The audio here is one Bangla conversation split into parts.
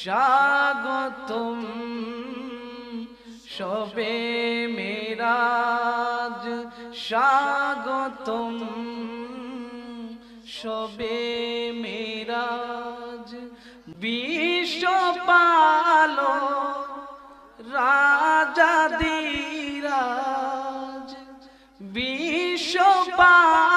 স্বাগতম। সবে মেরাজ স্বাগতম। সবে মেরাজ বিশ্বপাল রাজা দিরাজ বিশ্বপাল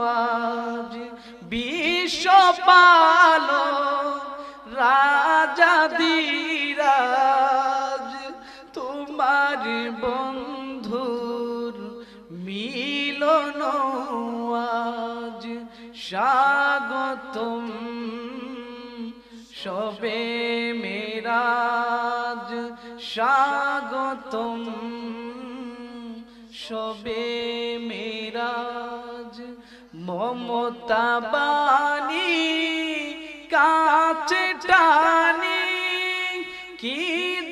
আজ বিশ্বপাল রাজা দিরাজ তোমার বন্ধুর মিলন আজ স্বাগতম। সবে মেরাজ স্বাগতম। সবে মেরাজ মমতা বাণী, কাছে টানি, কি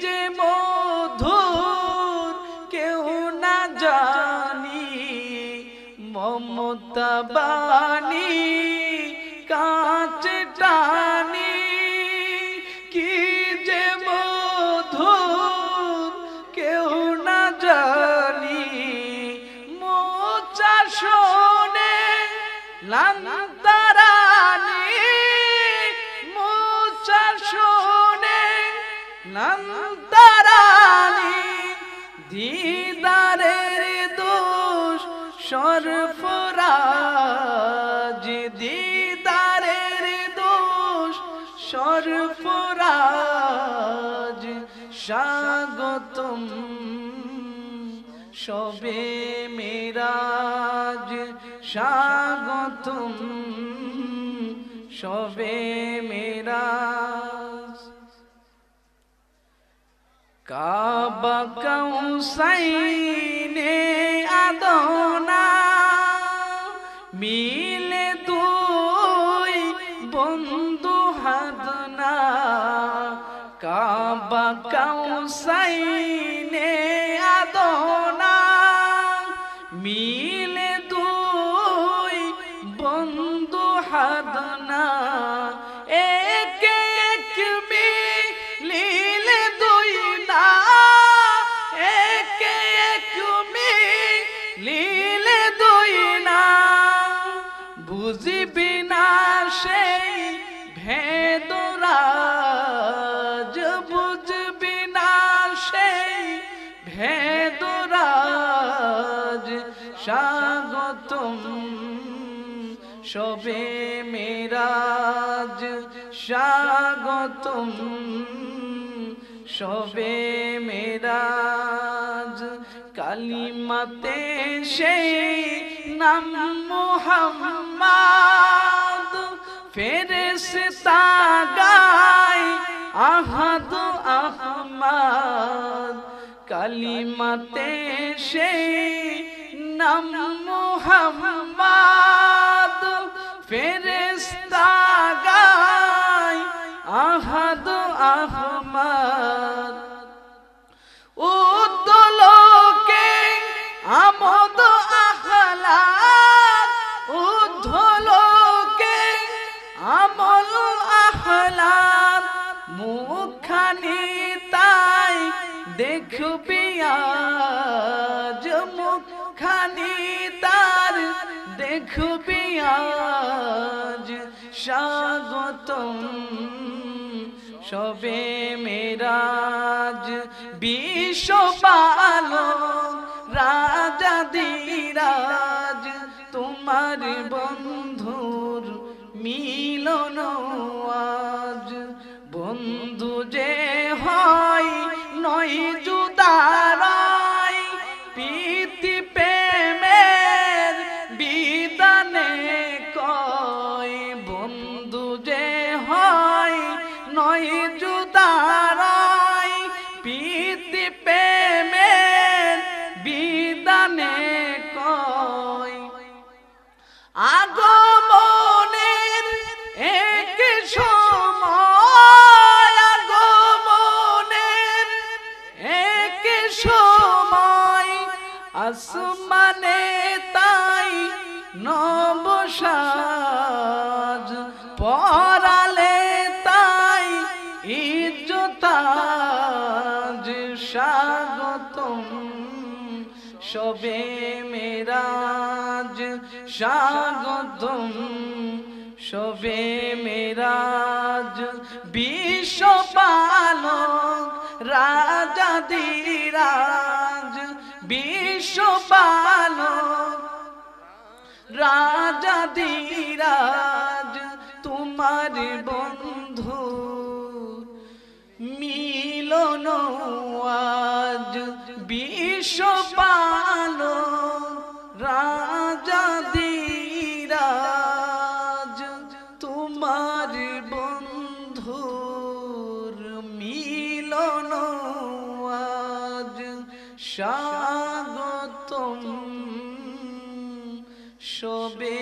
যে মধুর কেউ না জানি। মমতা বাণী, কাছে টানি, কি যে মধুর কেউ না জানি। মোচা লান্তারানি মোচা শোনে লান্তারানি দিদারের দোষ সরফরাজ দিদারের দোষ সরফরাজ স্বাগতম সবে স্বাগতম। সবে মেরাজ। কাবা কৌসাইনে আদনা। মিলে দুই বন্ধু হাদনা। কাবা কৌসাইনে আদনা। মিলে সবে মেরাজ, স্বাগতম। সবে মেরাজ, কালিমাতে সেই নাম মোহাম্মদ। ফেরেশতা গায় আহাদ আহমদ। কালিমাতে সেই নাম মোহাম্মদ। ফেরেশতা গায়, আহাদ আহমদ। উদ্দলোকে আমদ আহলাদ উদ্ধলোকে আমল আহলাদ। মুখানি তাই দেখবি আজ মুখানি তার দেখবি সবে মেরাজ বিশ্বপাল রাজা দিরাজ তোমার বন্ধুর মিলন আজ বন্ধু নয় জুদারাই পিতি প্রেমের কয় আগমনের এক সময় আগমনের এক সময় আসমানে তাই নবসাজ ইজ্জতাজ স্বাগতম। সবে মেরাজ স্বাগতম। সবে মেরাজ বিশ্বপালক রাজা দিরাজ বিশ্বপালক রাজা দিরাজ, তোমার বন্ধু বিশ্বপাল রাজা দিরাজ তোমার বন্ধুর মিলন আজ স্বাগতম। সবে